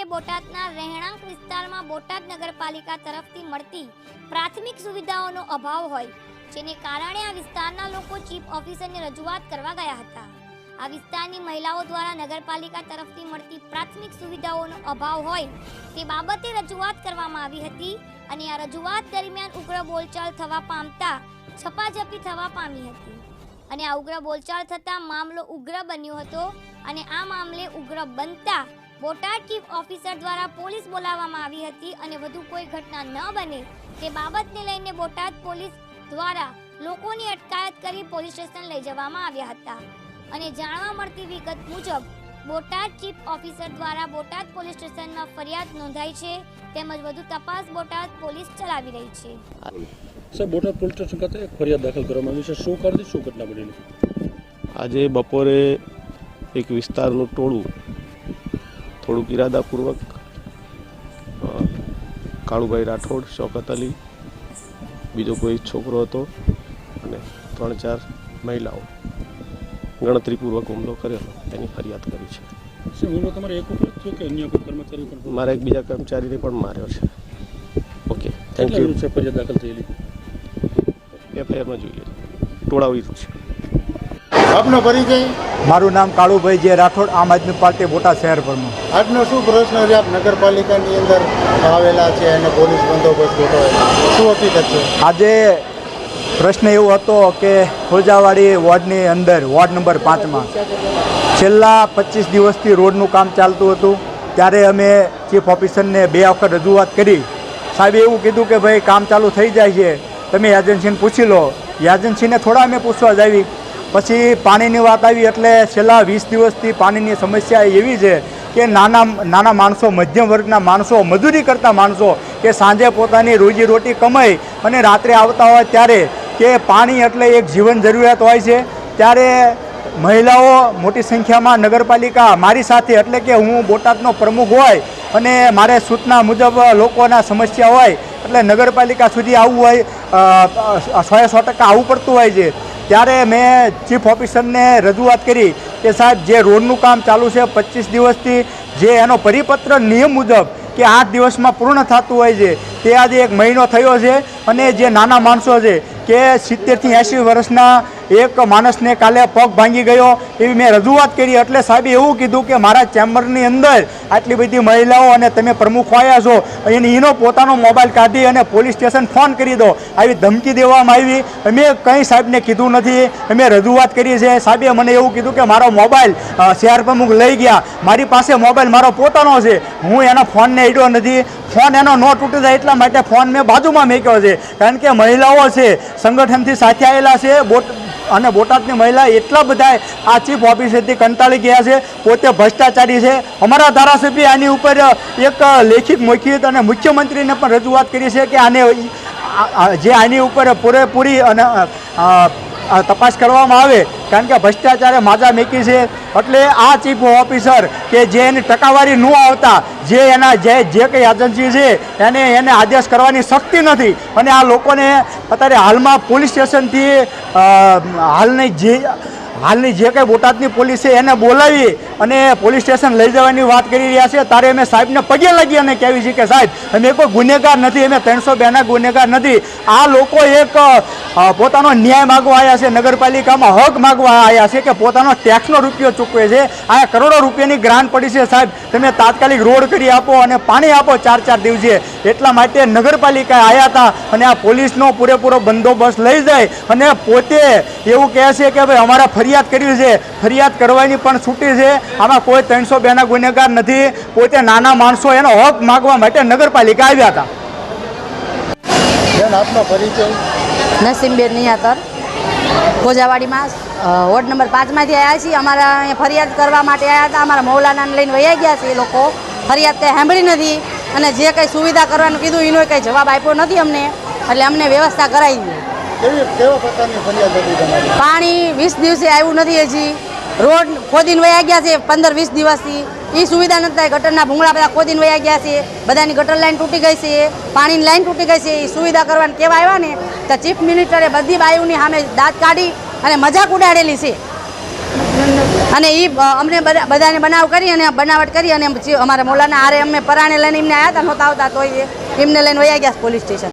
કે બોટાદના રહેણાંક વિસ્તારમાં બોટાદ નગરપાલિકા તરફથી મળતી પ્રાથમિક સુવિધાઓનો અભાવ હોય, જેને કારણે આ વિસ્તારના લોકો ચીફ ઓફિસરને રજૂઆત કરવા ગયા હતા. આ વિસ્તારની મહિલાઓ દ્વારા નગરપાલિકા તરફથી મળતી પ્રાથમિક સુવિધાઓનો અભાવ હોય, તે બાબતે રજૂઆત કરવામાં આવી હતી અને આ રજૂઆત દરમિયાન ઉગ્ર બોલચાલ થવા પામતા છપાછપી થવા પામી હતી. અને આ ઉગ્ર બોલચાલ થતાં મામલો ઉગ્ર બન્યો હતો અને આ મામલે ઉગ્ર બનતા બોટાદ ચીફ ઓફિસર દ્વારા પોલીસ બોલાવવામાં આવી હતી અને વધુ કોઈ ઘટના ન બને તે બાબતને લઈને બોટાદ પોલીસ દ્વારા લોકોની અટકાયત કરી પોલીસ સ્ટેશન લઈ જવામાં આવ્યા હતા. અને જાણવા મળતી વિગત મુજબ બોટાદ ચીફ ઓફિસર દ્વારા બોટાદ પોલીસ સ્ટેશનમાં ફરિયાદ નોંધાઈ છે તેમજ વધુ તપાસ બોટાદ પોલીસ ચલાવી રહી છે. સાહેબ બોટાદ પોલીસ સ્ટેશન ખાતે એક ફરિયાદ દાખલ કરવામાં આવી છે. શું કારણે શું ઘટના બનેલી? આજે બપોરે એક વિસ્તારનું ટોળું થોડુંક ઇરાદાપૂર્વક કાળુભાઈ રાઠોડ શોકત અલી બીજો કોઈ છોકરો હતો અને ત્રણ ચાર મહિલાઓ ગણતરીપૂર્વક હુમલો કર્યો. તેની ફરિયાદ કરી છે? મારા એક બીજા કર્મચારીને પણ માર્યો છે. ઓકે થેન્ક યુ એફઆઈઆરમાં જોઈએ. ટોળાવી છે. આપનો પરિચય? મારું નામ કાળુભાઈ જે રાઠોડ આમ આદમી પાર્ટી બોટાદ શહેર પ્રમુખ આજનો શું પ્રશ્ન છે? આપ નગરપાલિકાની અંદર આવેલા છે અને પોલીસ બંદોબસ્ત ગોઠવો શું હકીકત છે? આજે પ્રશ્ન એવો હતો કે ખોજાવાડી વોર્ડની અંદર વોર્ડ નંબર પાંચમાં છેલ્લા પચીસ દિવસથી રોડનું કામ ચાલતું હતું. ત્યારે અમે ચીફ ઓફિસરને બે વખત રજૂઆત કરી. સાહેબે એવું કીધું કે ભાઈ કામ ચાલુ થઈ જાય છે. તમે એજન્સીને પૂછી લો. એજન્સીને થોડા અમે પૂછવા જ આવી. પછી પાણીની વાત આવી એટલે છેલ્લા વીસ દિવસથી પાણીની સમસ્યા એવી છે કે નાના નાના માણસો, મધ્યમ વર્ગના માણસો, મજૂરી કરતા માણસો કે સાંજે પોતાની રોજીરોટી કમાઈ અને રાત્રે આવતા હોય ત્યારે કે પાણી એટલે એક જીવન જરૂરિયાત હોય છે. ત્યારે મહિલાઓ મોટી સંખ્યામાં નગરપાલિકા મારી સાથે એટલે કે હું બોટાદનો પ્રમુખ હોય અને મારે સૂચના મુજબ લોકોના સમસ્યા હોય એટલે નગરપાલિકા સુધી આવવું હોય સો સો ટકા આવવું પડતું હોય છે. ત્યારે મેં ચીફ ઓફિસરને રજૂઆત કરી કે સાહેબ, જે રોડનું કામ ચાલુ છે પચીસ દિવસથી, જે એનો પરિપત્ર નિયમ મુજબ કે આઠ દિવસમાં પૂર્ણ થતું હોય છે, તે આજે એક મહિનો થયો છે અને જે નાના માણસો છે, કે સિત્તેરથી એંશી વર્ષના એક માણસને કાલે પગ ભાંગી ગયો એવી મેં રજૂઆત કરી. એટલે સાહેબે એવું કીધું કે મારા ચેમ્બરની અંદર આટલી બધી મહિલાઓ અને તમે પ્રમુખ આવ્યા છો, એને એનો પોતાનો મોબાઈલ કાઢી અને પોલીસ સ્ટેશન ફોન કરી દો. આવી ધમકી દેવામાં આવી. અમે કંઈ સાહેબને કીધું નથી. અમે રજૂઆત કરી છે સાહેબે મને એવું કીધું કે મારો મોબાઈલ શહેર પ્રમુખ લઈ ગયા. મારી પાસે મોબાઈલ મારો પોતાનો છે. હું એના ફોનને અડ્યો નથી. ફોન એનો ન તૂટી જાય એટલા માટે ફોન મેં બાજુમાં મૂક્યો છે. કારણ કે મહિલાઓ છે, સંગઠનથી સાથે આવેલા છે, બોટ અને બોટાદની મહિલા એટલા બધા આ ચીફ ઓફિસરથી કંટાળી ગયા છે, પોતે ભ્રષ્ટાચારી છે. અમારા ધારાસભ્ય આની ઉપર એક લેખિત મૌખિત અને મુખ્યમંત્રીને પણ રજૂઆત કરી છે કે આને જે આની ઉપર પૂરેપૂરી અને તપાસ કરવામાં આવે, કારણ કે ભ્રષ્ટાચારે માજા મેકી છે. એટલે આ ચીફ ઓફિસર કે જે એની ટકાવારી ન આવતા, જે એના જે જે કંઈ એજન્સી છે, એને એને આદેશ કરવાની શક્તિ નથી. અને આ લોકોને અત્યારે હાલમાં પોલીસ સ્ટેશનથી હાલની જે હાલની જે કંઈ બોટાદની પોલીસ છે એને બોલાવી અને પોલીસ સ્ટેશન લઈ જવાની વાત કરી રહ્યા છે ત્યારે અમે સાહેબને પગે લાગી અને કહેવી છે કે સાહેબ, અમે કોઈ ગુનેગાર નથી, અમે ત્રણસો બેના ગુનેગાર નથી. આ લોકો એક પોતાનો ન્યાય માગવા આવ્યા છે, નગરપાલિકામાં હક માગવા આવ્યા છે કે પોતાનો ટેક્સનો રૂપિયો ચૂકવે છે. આ કરોડો રૂપિયાની ગ્રાન્ટ પડી છે સાહેબ. તમે તાત્કાલિક રોડ કરી આપો અને પાણી આપો ચાર ચાર દિવસે. એટલા માટે નગરપાલિકા આવ્યા હતા અને આ પોલીસનો પૂરેપૂરો બંદોબસ્ત લઈ જાય અને પોતે એવું કહે છે કે ભાઈ અમારા ફરિયાદ કરવી છે. ફરિયાદ કરવાની પણ છૂટી છે. આમાં કોઈ ત્રણસો બેના ગુનેગાર નથી. પોતે નાના માણસો એનો હક માગવા માટે નગરપાલિકા આવ્યા હતા. બેન આપનો પરિચય? નસીમબેન નિયાતર. ખોજાવાડીમાં વોર્ડ નંબર પાંચમાંથી આવ્યા છીએ. અમારા અહીંયા ફરિયાદ કરવા માટે આવ્યા હતા. અમારા મૌલાનાને લઈને વયા ગયા છે એ લોકો. ફરિયાદ કંઈ સાંભળી નથી. અને જે કંઈ સુવિધા કરવાનું કીધું એનો કંઈ જવાબ આપ્યો નથી અમને. એટલે અમને વ્યવસ્થા કરાવી પાણી વીસ દિવસે આવ્યું નથી હજી. રોડ ખોદીને વયા ગયા છે પંદર વીસ દિવસથી. એ સુવિધા નથી થાય ગટરના ભૂંગળા બધા ખોદીને વયા ગયા છે. બધાની ગટર લાઈન તૂટી ગઈ છે. પાણીની લાઈન તૂટી ગઈ છે. એ સુવિધા કરવાની કેવા આવ્યા ને? તો ચીફ મિનિસ્ટરે બધી બાયુની સામે દાંત કાઢી અને મજાક ઉડાડેલી છે. અને એ અમને બધા- બધાને બનાવ કરી અને બનાવટ કરી અને અમારા મોલાના આરે અમે પરાણે લઈને એમને આવ્યા હતા નહોતા આવતા તો એમને લઈને વયા ગયા પોલીસ સ્ટેશન.